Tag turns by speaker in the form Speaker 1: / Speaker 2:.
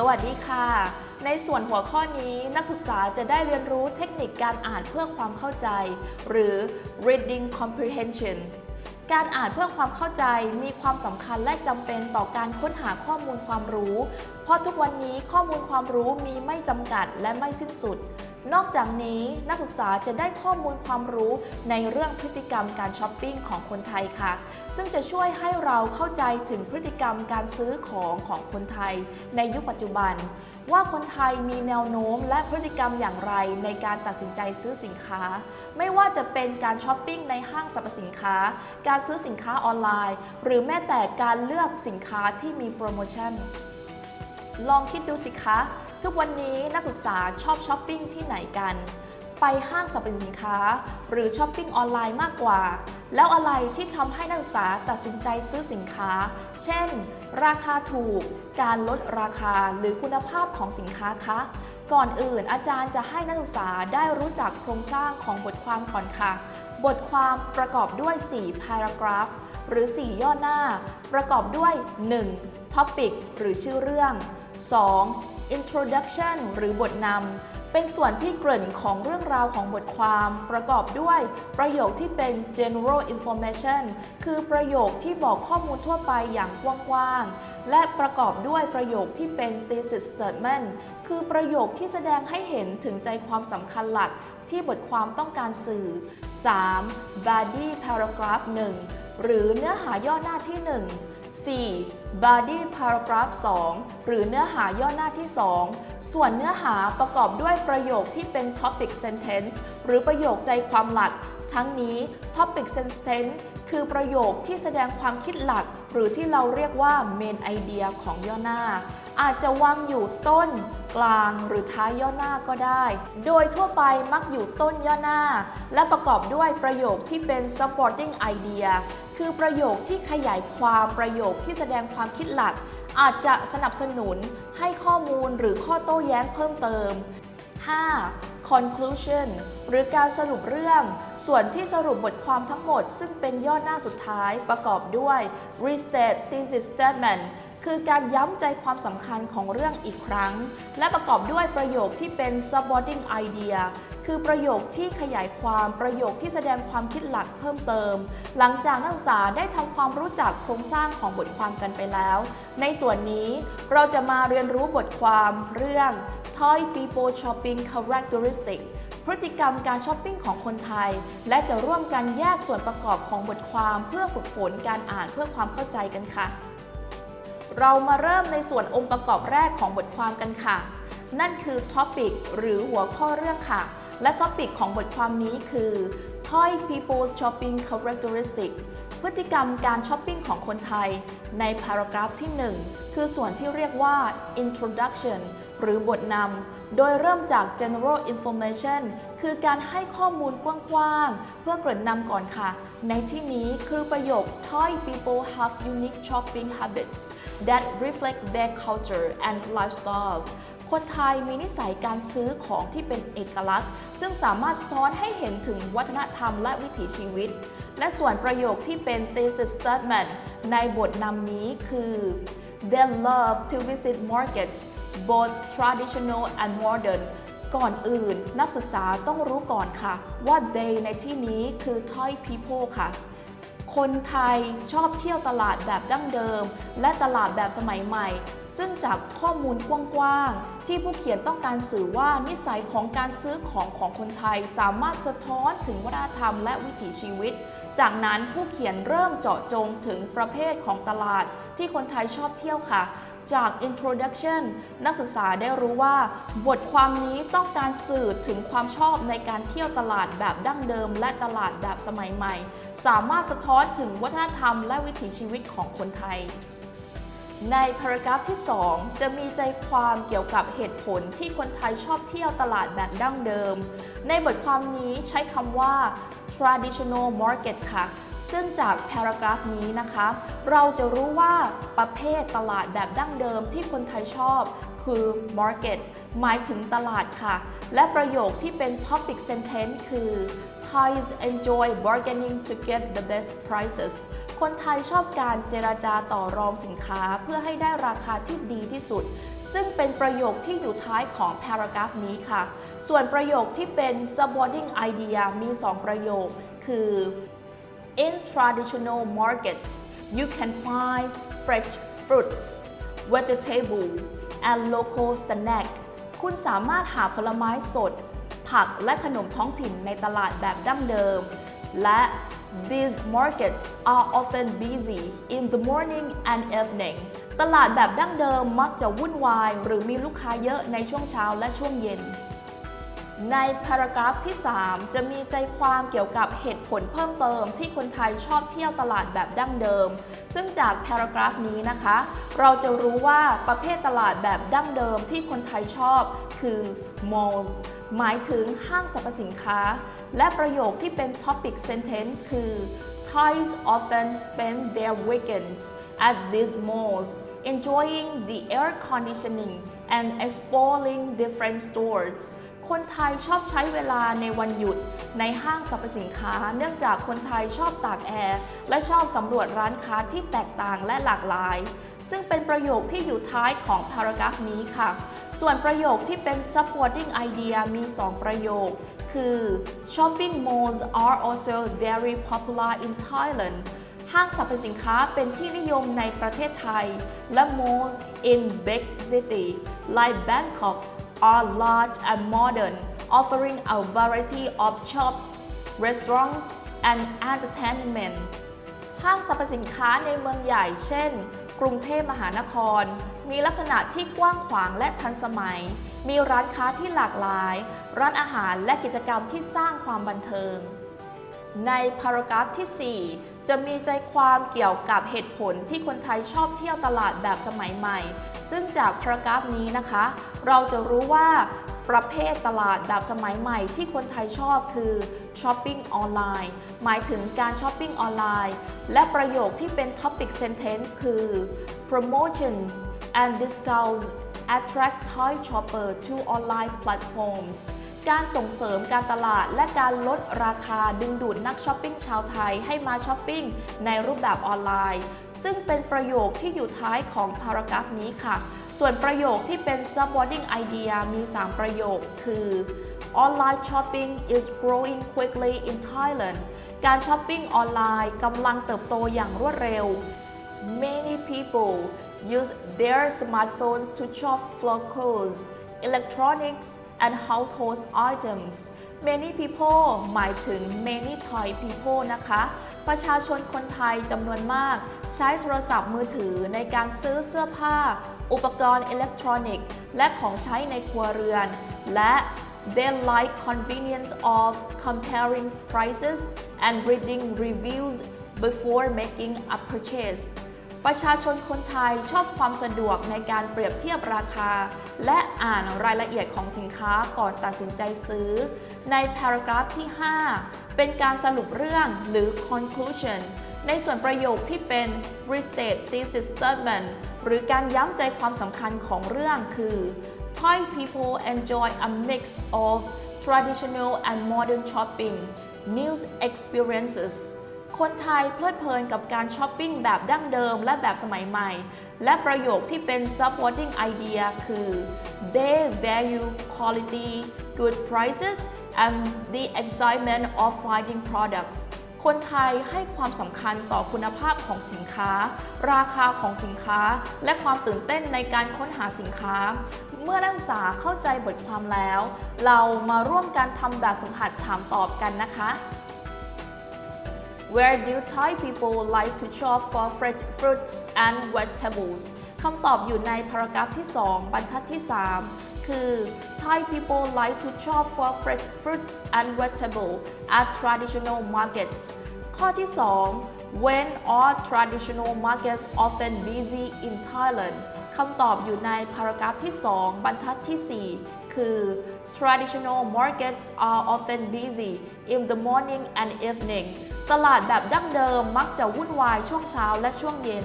Speaker 1: สวัสดีค่ะ ในส่วนหัวข้อนี้นักศึกษาจะได้เรียนรู้เทคนิคการอ่านเพื่อความเข้าใจ หรือ reading comprehension การอ่านเพื่อความเข้าใจมีความสำคัญและจำเป็นต่อการค้นหาข้อมูลความรู้ เพราะทุกวันนี้ข้อมูลความรู้มีไม่จำกัดและไม่สิ้นสุด นอกจากนี้นักศึกษาจะได้ข้อมูลความรู้ในเรื่องพฤติกรรมการช้อปปิ้งของคนไทยค่ะ ซึ่งจะช่วยให้เราเข้าใจถึงพฤติกรรมการซื้อของของคนไทย ในยุคปัจจุบัน ว่าคนไทยมีแนวโน้มและพฤติกรรมอย่างไรในการตัดสินใจซื้อสินค้า ไม่ว่าจะเป็นการช้อปปิ้งในห้างสรรพสินค้า การซื้อสินค้าออนไลน์ หรือแม้แต่การเลือกสินค้าที่มีโปรโมชั่น ลองคิดดูสิคะ ทุกวันนี้นักศึกษาชอบช้อปปิ้งที่ไหนกัน ไปห้างสรรพสินค้า หรือช้อปปิ้งออนไลน์มากกว่า แล้วอะไรที่ทำให้นักศึกษาตัดสินใจซื้อสินค้า เช่น ราคาถูก การลดราคาหรือคุณภาพของสินค้าคะ ก่อนอื่นอาจารย์จะให้นักศึกษาได้รู้จักโครงสร้างของบทความก่อนค่ะ บทความประกอบด้วย4 paragraph หรือ 4 ย่อหน้า ประกอบด้วย 1. topic หรือชื่อเรื่อง 2. introduction หรือบทนำ เป็นส่วนที่เกริ่นของเรื่องราวของบทความ ประกอบด้วยประโยคที่เป็น general information คือประโยคที่บอกข้อมูลทั่วไปอย่างกว้างๆ และประกอบด้วยประโยคที่เป็น thesis statement คือประโยคที่แสดงให้เห็นถึงใจความสำคัญหลักที่บทความต้องการสื่อ 3. body paragraph 1 หรือเนื้อหาย่อหน้าที่ 1 4. body paragraph 2 หรือเนื้อหาย่อหน้าที่ 2 ส่วนเนื้อหาประกอบด้วยประโยคที่เป็น topic sentence หรือประโยคใจความหลัก ทั้งนี้ topic sentence คือประโยคที่แสดงความคิดหลัก หรือที่เราเรียกว่า main idea ของย่อหน้า อาจจะวางอยู่ต้นกลางหรือท้ายย่อหน้าก็ได้ โดยทั่วไปมักอยู่ต้นย่อหน้า และประกอบด้วยประโยคที่เป็น supporting idea คือประโยคที่ขยายความประโยคที่แสดงความคิดหลัก อาจจะสนับสนุนให้ข้อมูลหรือข้อโต้แย้งเพิ่มเติม 5. conclusion หรือการสรุปเรื่อง ส่วนที่สรุปบทความทั้งหมด ซึ่งเป็นย่อหน้าสุดท้ายประกอบด้วย restate thesis statement คือการย้ำใจความสำคัญของเรื่องอีกครั้ง และประกอบด้วยประโยคที่เป็น supporting idea คือประโยคที่ขยายความประโยคที่แสดงความคิดหลักเพิ่มเติม หลังจากนักศึกษาได้ทำความรู้จักโครงสร้างของบทความกันไปแล้ว ในส่วนนี้เราจะมาเรียนรู้บทความเรื่อง Thai People Shopping Characteristic พฤติกรรมการช้อปปิ้งของคนไทย และจะร่วมกันแยกส่วนประกอบของบทความเพื่อฝึกฝนการอ่านเพื่อความเข้าใจกันค่ะ เรามาเริ่มในส่วนองค์ประกอบแรกของบทความกันค่ะ นั่นคือ topic หรือหัวข้อเรื่องค่ะ และ topic ของบทความนี้คือ Thai People's Shopping Characteristic พฤติกรรมการช้อปปิ้งของคนไทย ใน paragraph ที่ 1 คือส่วนที่เรียกว่า introduction หรือบทนำ โดยเริ่มจาก general information คือการให้ข้อมูลกว้างๆ เพื่อเกริ่นนำก่อนค่ะ ในที่นี้คือประโยค Thai people have unique shopping habits that reflect their culture and lifestyle คนไทยมีนิสัยการซื้อของที่เป็นเอกลักษณ์ ซึ่งสามารถสะท้อนให้เห็นถึงวัฒนธรรมและวิถีชีวิต และส่วนประโยคที่เป็น thesis statement ในบทนำนี้คือ they love to visit markets both traditional and modern ก่อนอื่นนักศึกษาต้องรู้ก่อนค่ะ ว่า they ในที่นี้คือ Thai people ค่ะ คนไทยชอบเที่ยวตลาดแบบดั้งเดิม และตลาดแบบสมัยใหม่ ซึ่งจากข้อมูลกว้างๆ ที่ผู้เขียนต้องการสื่อว่านิสัยของการซื้อของของคนไทยสามารถสะท้อนถึงวัฒนธรรมและวิถีชีวิต จากนั้นผู้เขียนเริ่มเจาะจงถึงประเภทของตลาดที่คนไทยชอบเที่ยวค่ะ จาก introduction นักศึกษาได้รู้ว่า บทความนี้ต้องการสื่อถึงความชอบในการเที่ยวตลาดแบบดั้งเดิม และตลาดแบบสมัยใหม่ สามารถสะท้อนถึงวัฒนธรรมและวิถีชีวิตของคนไทย ในพารากราฟที่ 2 จะมีใจความเกี่ยวกับเหตุผลที่คนไทยชอบเที่ยวตลาดแบบดั้งเดิม ในบทความนี้ใช้คำว่า traditional market ค่ะ ซึ่งจากพารากราฟนี้นะคะ เราจะรู้ว่าประเภทตลาดแบบดั้งเดิมที่คนไทยชอบ คือ market หมายถึงตลาดค่ะ และประโยคที่เป็น topic sentence คือ Thais enjoy bargaining to get the best prices คนไทยชอบการเจราจาต่อรองสินค้าเพื่อให้ได้ราคาที่ดีที่สุด ซึ่งเป็นประโยคที่อยู่ท้ายของ paragraph นี้ค่ะ ส่วนประโยคที่เป็น subordinating idea มี 2 ประโยค คือ traditional markets, you can find fresh fruits, vegetable, and local snack. คุณสามารถหาผลไม้สด ผักและขนมท้องถิ่นในตลาดแบบดั้งเดิม และ these markets are often busy in the morning and evening ตลาดแบบดั้งเดิมมักจะวุ่นวาย หรือมีลูกค้าเยอะในช่วงเช้าและช่วงเย็น ในพารากราฟที่ 3 จะมีใจความเกี่ยวกับเหตุผลเพิ่มเติมที่คนไทยชอบเที่ยวตลาดแบบดั้งเดิม ซึ่งจากพารากราฟนี้นะคะ เราจะรู้ว่าประเภทตลาดแบบดั้งเดิมที่คนไทยชอบคือ malls หมายถึงห้างสรรพสินค้า และประโยคที่เป็น topic sentence คือ Thais often spend their weekends at these malls enjoying the air conditioning and exploring different stores คนไทยชอบใช้เวลาในวันหยุดในห้างสรรพสินค้า เนื่องจากคนไทยชอบตากแอร์ และชอบสำรวจร้านค้าที่แตกต่างและหลากหลาย ซึ่งเป็นประโยคที่อยู่ท้ายของพารากราฟนี้ค่ะ ส่วนประโยคที่เป็น supporting idea มี 2 ประโยค คือ shopping malls are also very popular in Thailand ห้างสรรพสินค้าเป็นที่นิยมในประเทศไทย และ malls in big city like Bangkok are large and modern offering a variety of shops restaurants and entertainment ห้างสรรพสินค้าในเมืองใหญ่เช่น กรุงเทพมหานคร มีลักษณะที่กว้างขวางและทันสมัย มีร้านค้าที่หลากหลาย ร้านอาหารและกิจกรรมที่สร้างความบันเทิง ในพารากราฟที่ 4 จะมีใจความเกี่ยวกับเหตุผลที่คนไทยชอบเที่ยวตลาดแบบสมัยใหม่ ซึ่งจากพารกราฟนี้นะคะ เราจะรู้ว่าประเภทตลาดแบบสมัยใหม่ที่คนไทยชอบคือช้อปปิ้งออนไลน์หมายถึงการช้อปปิ้งออนไลน์ และประโยคที่เป็น topic sentence คือ promotions and discounts attract Thai shopper to online platforms การส่งเสริมการตลาดและการลดราคาดึงดูดนักช้อปปิ้งชาวไทยให้มาช้อปปิ้งในรูปแบบออนไลน์ ซึ่งเป็นประโยคที่อยู่ท้ายของพารากราฟนี้ค่ะ ส่วนประโยคที่เป็น subordinating idea มี 3 ประโยคคือ online shopping is growing quickly in Thailand การช้อปปิ้งออนไลน์กำลังเติบโตอย่างรวดเร็ว Many people use their smartphones to shop for clothes, electronics, and household items. Many people หมายถึง many Thai people นะคะ ประชาชนคนไทยจำนวนมาก ใช้โทรศัพท์มือถือในการซื้อเสื้อผ้า อุปกรณ์อิเล็กทรอนิกส์ และของใช้ในครัวเรือน และ They like convenience of comparing prices and reading reviews before making a purchase ประชาชนคนไทยชอบความสะดวกในการเปรียบเทียบราคา และอ่านรายละเอียดของสินค้าก่อนตัดสินใจซื้อ ในพารากราฟที่ 5 เป็นการสรุปเรื่องหรือ conclusion ในส่วนประโยคที่เป็น restate thesis statement หรือการย้ำใจความสำคัญของเรื่องคือ Thai people enjoy a mix of traditional and modern shopping news experiences คนไทยเพลิดเพลินกับการช้อปปิ้งแบบดั้งเดิมและแบบสมัยใหม่ และประโยคที่เป็น supporting idea คือ they value quality good prices and the excitement of finding products คนไทยให้ความสำคัญต่อคุณภาพของสินค้า ราคาของสินค้า และความตื่นเต้นในการค้นหาสินค้า เมื่อนักศึกษาเข้าใจบทความแล้ว เรามาร่วมกันทำแบบฝึกหัดถามตอบกันนะคะ Where do Thai people like to shop for fresh fruits and vegetables คำตอบอยู่ในพารากราฟที่ 2 บรรทัดที่ 3 คือ Thai people like to shop for fresh fruits and vegetables at traditional markets ข้อที่ 2 When are traditional markets often busy in Thailand คำตอบอยู่ในพารากราฟที่ 2 บรรทัดที่ 4 คือ Traditional markets are often busy in the morning and evening ตลาดแบบดั้งเดิมมักจะวุ่นวายช่วงเช้าและช่วงเย็น